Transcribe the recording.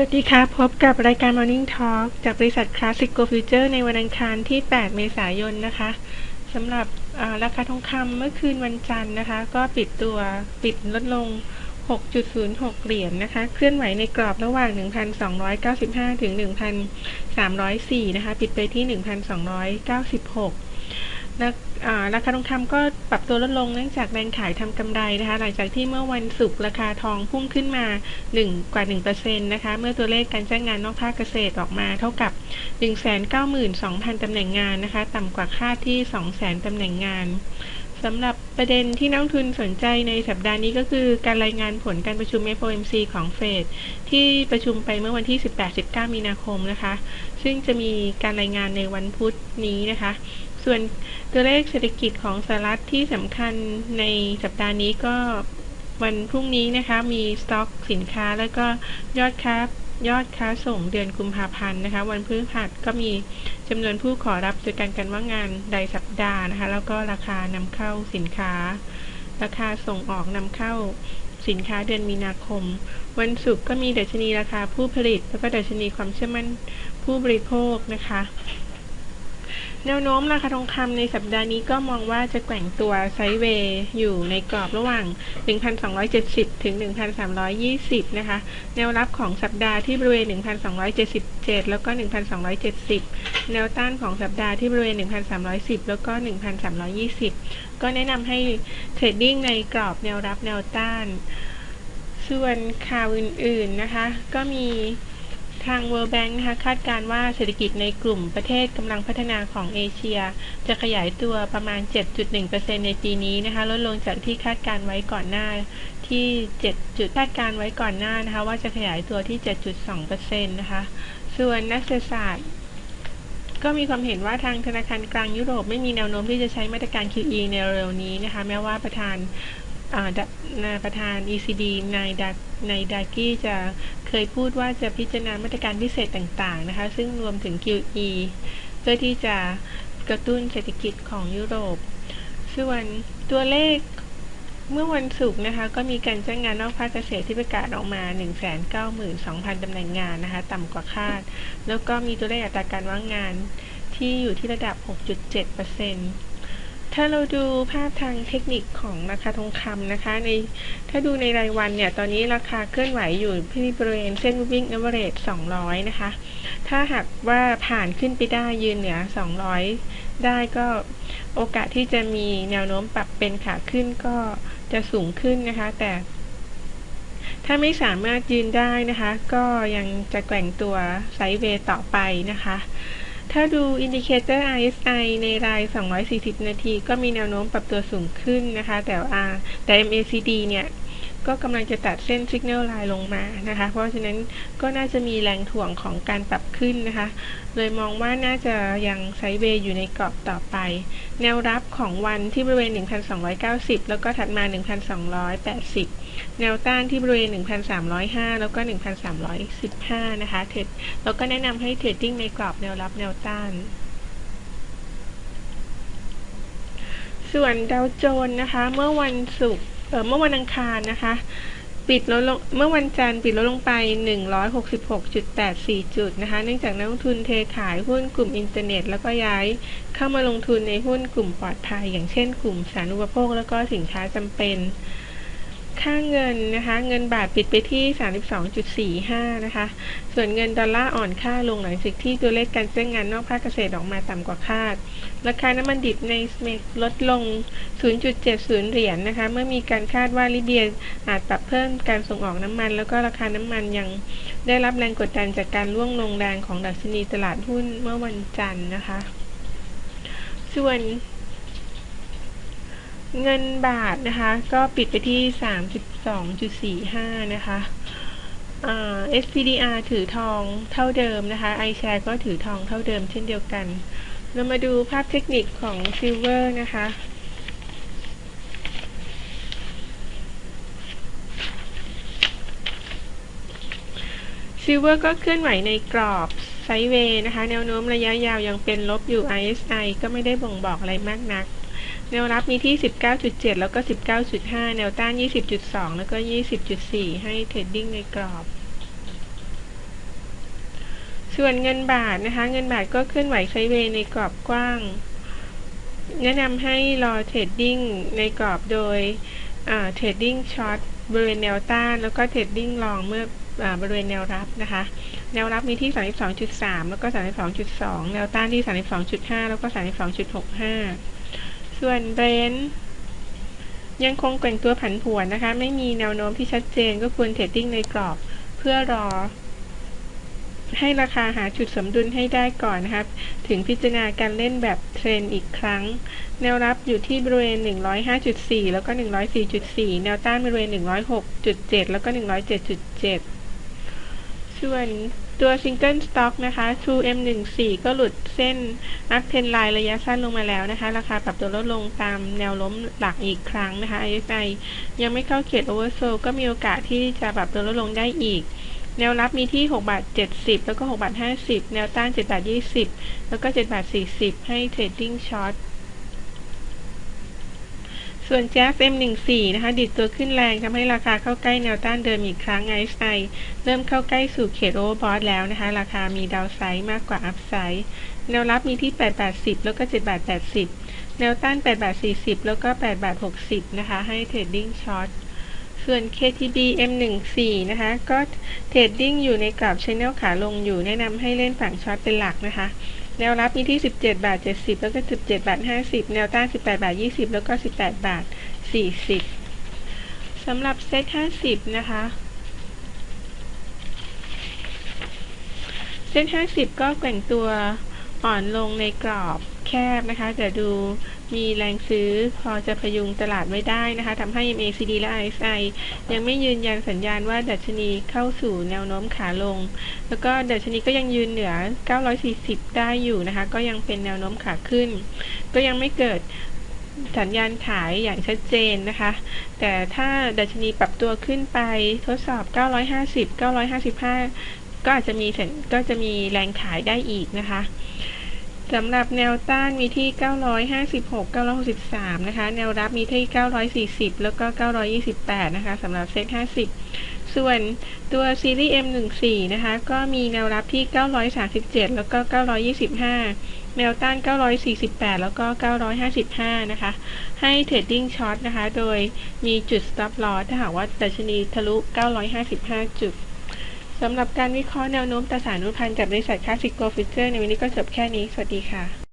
สวัสดีค่ะ พบกับรายการ Morning Talk จากบริษัท Classic Go Future ในวันอังคารที่ 8 เมษายนนะคะสำหรับราคาทองคำเมื่อคืนวันจันทร์นะคะ ก็ปิดตัวปิดลดลง 6.06 เหรียญนนะคะ เคลื่อนไหวในกรอบระหว่าง 1,295 ถึง 1,304 นะคะ ปิดไปที่ 1,296แล้ว ราคาทองคำก็ปรับตัวลดลงเนื่องจากแรงขายทำกำไรนะคะ หลังจากที่เมื่อวันศุกร์ราคาทองพุ่งขึ้นมา 1 กว่า1%นะคะ เมื่อตัวเลขการจ้างงานนอกภาคเกษตรออกมาเท่ากับ 192,000ตำแหน่งงานนะคะ ต่ำกว่าคาดที่ 200,000ตำแหน่งงานสำหรับประเด็นที่นักทุนสนใจในสัปดาห์นี้ก็คือการรายงานผลการประชุม FOMC ของเฟดที่ประชุมไปเมื่อวันที่ 18-19 มีนาคมนะคะ ซึ่งจะมีการรายงานในวันพุธนี้นะคะ ส่วนตัวเลขเศรษฐกิจของสหรัฐที่สำคัญในสัปดาห์นี้ก็วันพรุ่งนี้นะคะ มีสต็อกสินค้าแล้วก็ยอดค้ายอดค้าส่งเดือนกุมภาพันธ์นะคะ วันพฤหัสก็มีจำนวนผู้ขอรับโดยการกันว่างงานรายสัปดาห์นะคะ แล้วก็ราคานำเข้าสินค้า ราคาส่งออกนำเข้าสินค้าเดือนมีนาคม วันศุกร์ก็มีดัชนีราคาผู้ผลิต แล้วก็ดัชนีความเชื่อมั่นผู้บริโภคนะคะ แนวโน้มราคาทองคำในสัปดาห์นี้ก็มองว่าจะแกว่งตัวไซด์เวย์อยู่ในกรอบระหว่าง 1,270 ถึง 1,320 นะคะ แนวรับของสัปดาห์ที่บริเวณ 1,277 แล้วก็ 1,270 แนวต้านของสัปดาห์ที่บริเวณ 1,310 แล้วก็ 1,320 ก็แนะนำให้เทรดดิ้งในกรอบแนวรับแนวต้าน ส่วนข่าวอื่นๆนะคะ ก็มี ทาง World Bank นะคะคาดการว่าเศรษฐกิจในกลุ่มประเทศกำลังพัฒนาของเอเชีย จะขยายตัวประมาณ 7.1%ในปีนี้นะคะลดลงจากที่คาดการไว้ก่อนหน้าที่7จุดคาดการไว้ก่อนหน้านะคะว่าจะขยายตัวที่ 7.2%นะคะส่วนนักเศรษฐศาสตร์ก็มีความเห็นว่าทางธนาคารกลางยุโรปไม่มีแนวโน้มที่จะใช้มาตรการ QE ในเร็วนี้นะคะ แม้ว่าประธาน ประธาน ECB นายดานายดากี้จะเคยพูดว่าจะพิจารณามาตรการพิเศษต่างๆนะคะ ซึ่งรวมถึง QE เพื่อที่จะกระตุ้นเศรษฐกิจของยุโรป ส่วนตัวเลขเมื่อวันศุกร์นะคะ ก็มีการจ้างงานนอกภาคเกษตรที่ประกาศออกมา 192,000ตำแหน่งงานนะคะ ต่ำกว่าคาด แล้วก็มีตัวเลขอัตราการว่างงานที่อยู่ที่ระดับ 6.7% ถ้าเราดูภาพทางเทคนิคของราคาทองคำนะคะ ในถ้าดูในรายวันเนี่ย ตอนนี้ราคาเคลื่อนไหวอยู่ที่บริเวณเส้นวิ่งเอเวอเรส200 นะคะ ถ้าหากว่าผ่านขึ้นไปได้ยืนเหนือ 200 ได้ก็โอกาสที่จะมีแนวโน้มปรับเป็นขาขึ้นก็จะสูงขึ้นนะคะ แต่ถ้าไม่สามารถยืนได้นะคะ ก็ยังจะแกว่งตัวไซด์เวย์ต่อไปนะคะ ถ้าดูอินดิเคเตอร์ RSI ในราย 240 นาที ก็มีแนวโน้มปรับตัวสูงขึ้นนะคะ แต่ R แต่ MACD เนี่ย ก็กำลังจะตัดเส้น Signal Line ลงมานะคะ เพราะฉะนั้นก็น่าจะมีแรงถ่วงของการปรับขึ้นนะคะ เลยมองว่าน่าจะยังไซด์เวย์อยู่ในกรอบต่อไป แนวรับของวันที่บริเวณ 1,290 แล้วก็ถัดมา 1,280 แนวต้านที่บริเวณ 1,305 แล้วก็ 1,315 นะคะเทรดแล้วก็แนะนำให้เทรดดิ้งในกรอบแนวรับแนวต้านส่วนดาวโจนนะคะ เมื่อวันศุกร์ เมื่อวันอังคารนะคะ ปิดลดลงเมื่อวันจันทร์ปิดลดลงไป 166.84 จุดนะคะ เนื่องจากนักลงทุนเทขายหุ้นกลุ่มอินเทอร์เน็ต แล้วก็ย้ายเข้ามาลงทุนในหุ้นกลุ่มปลอดภัย อย่างเช่นกลุ่มสารุปโภค แล้วก็สินค้าจำเป็น ค่าเงินนะคะ เงินบาทปิดไปที่ 32.45 นะคะ ส่วนเงินดอลลาร์อ่อนค่าลงหลังจากที่ตัวเลขการจ้างงานนอกภาคเกษตรออกมาต่ำกว่าคาด ราคาน้ำมันดิบในสเมกลดลง 0.70 เหรียญนนะคะ เมื่อมีการคาดว่าลิเบียอาจปรับเพิ่มการส่งออกน้ำมัน แล้วก็ราคาน้ำมันยังได้รับแรงกดดันจากการล่วงลงแรงของดัชนีตลาดหุ้นเมื่อวันจันทร์นะคะ ส่วน เงินบาทนะคะ ก็ปิดไปที่ 32.45 นะคะ SPDR ถือทองเท่าเดิมนะคะ iShare ก็ถือทองเท่าเดิมเช่นเดียวกัน เรามาดูภาพเทคนิคของซิลเวอร์นะคะซิลเวอร์ก็เคลื่อนไหวในกรอบไซด์เวย์นะคะ แนวโน้มระยะยาวยังเป็นลบอยู่ RSI ก็ไม่ได้บ่งบอกอะไรมากนัก แนวรับมีที่ 19.7 แล้วก็ 19.5 แนวต้าน 20.2 แล้วก็ 20.4 ให้เทรดดิ้งในกรอบ ส่วนเงินบาทนะคะ เงินบาทก็เคลื่อนไหวไซเวในกรอบกว้าง แนะนำให้รอเทรดดิ้งในกรอบโดยเทรดดิ้งช็อตบริเวณแนวต้าน แล้วก็เทรดดิ้งลองเมื่อบริเวณแนวรับนะคะ แนวรับมีที่ 32.3 แล้วก็ 32.2 แนวต้านที่ 32.5 แล้วก็ 32.65 ส่วนเบรนท์ยังคงแกว่งตัวผันผวนนะคะ ไม่มีแนวโน้มที่ชัดเจนก็ควรเทรดดิ้งในกรอบ เพื่อรอ ให้ราคาหาจุดสมดุลให้ได้ก่อนนะครับ ถึงพิจารณาการเล่นแบบเทรนอีกครั้ง แนวรับอยู่ที่บริเวณ 105.4 แล้วก็ 104.4 แนวต้านบริเวณ 106.7 แล้วก็ 107.7 ส่วนตัวซิงเกิลสต็อกนะคะ True M14 ก็หลุดเส้นอัพเทนไลน์ระยะสั้นลงมาแล้วนะคะ ราคาปรับตัวลดลงตามแนวล้มหลักอีกครั้งนะคะ RSI ยังไม่เข้าเขตโอเวอร์โซก็มีโอกาสที่จะปรับตัวลดลงได้อีก แนวรับมีที่6บาท70 แล้วก็6บาท50 แนวต้าน7บาท20 แล้วก็7บาท40 ให้เทรดดิ้งช็อต ส่วน Jazz M14 นะคะดิดตัวขึ้นแรงทำให้ราคาเข้าใกล้แนวต้านเดิมอีกครั้ง RSI เริ่มเข้าใกล้สู่เขตโอเวอร์บอทแล้วนะคะ ราคามีดาวไซด์มากกว่าอัพไซด์แนวรับมีที่8บาท10 แล้วก็7บาท80 แนวต้าน8บาท40 แล้วก็8บาท60 นะคะ ให้เทรดดิ้งช็อตส่วน KTB M14 นะคะ ก็เทรดดิ้งอยู่ในกรอบชแนลขาลงอยู่แนะนำให้เล่นฝั่งช็อตเป็นหลักนะคะ แนวรับมีที่ 17 บาท 70 แล้วก็ 17 บาท 50 แนวต้าน 18 บาท 20 แล้วก็ 18 บาท 40 สำหรับเซ็ต50 นะคะ เซ็ต50 ก็แกว่งตัวอ่อนลงในกรอบแคบนะคะ แต่ดู มีแรงซื้อพอจะพยุงตลาดไว้ได้นะคะทำให้ MACD และ RSI ยังไม่ยืนยันสัญญาณว่าดัชนีเข้าสู่แนวโน้มขาลง แล้วก็ดัชนีก็ยังยืนเหนือ 940 ได้อยู่นะคะ ก็ยังเป็นแนวโน้มขาขึ้น ก็ยังไม่เกิดสัญญาณขายอย่างชัดเจนนะคะ แต่ถ้าดัชนีปรับตัวขึ้นไปทดสอบ 950 955 ก็อาจจะมีก็จะมีแรงขายได้อีกนะคะ สำหรับแนวต้านมีที่ 956 963 นะคะ แนวรับมีที่ 940 แล้วก็ 928 นะคะสำหรับเซ็ต50 ส่วนตัวซีรีส์ M14 นะคะ ก็มีแนวรับที่ 937 แล้วก็ 925 แนวต้าน 948 แล้วก็ 955 นะคะ ให้เทรดดิ้งช็อตนะคะ โดยมีจุด stop loss ถ้าหากว่าดัชนีทะลุ 955 จุด สำหรับการวิเคราะห์แนวโน้มตราสารนุพันธ์จากบริษัทคลาสสิกโกลฟิเจอร์ในวันนี้ก็จบแค่นี้ สวัสดีค่ะ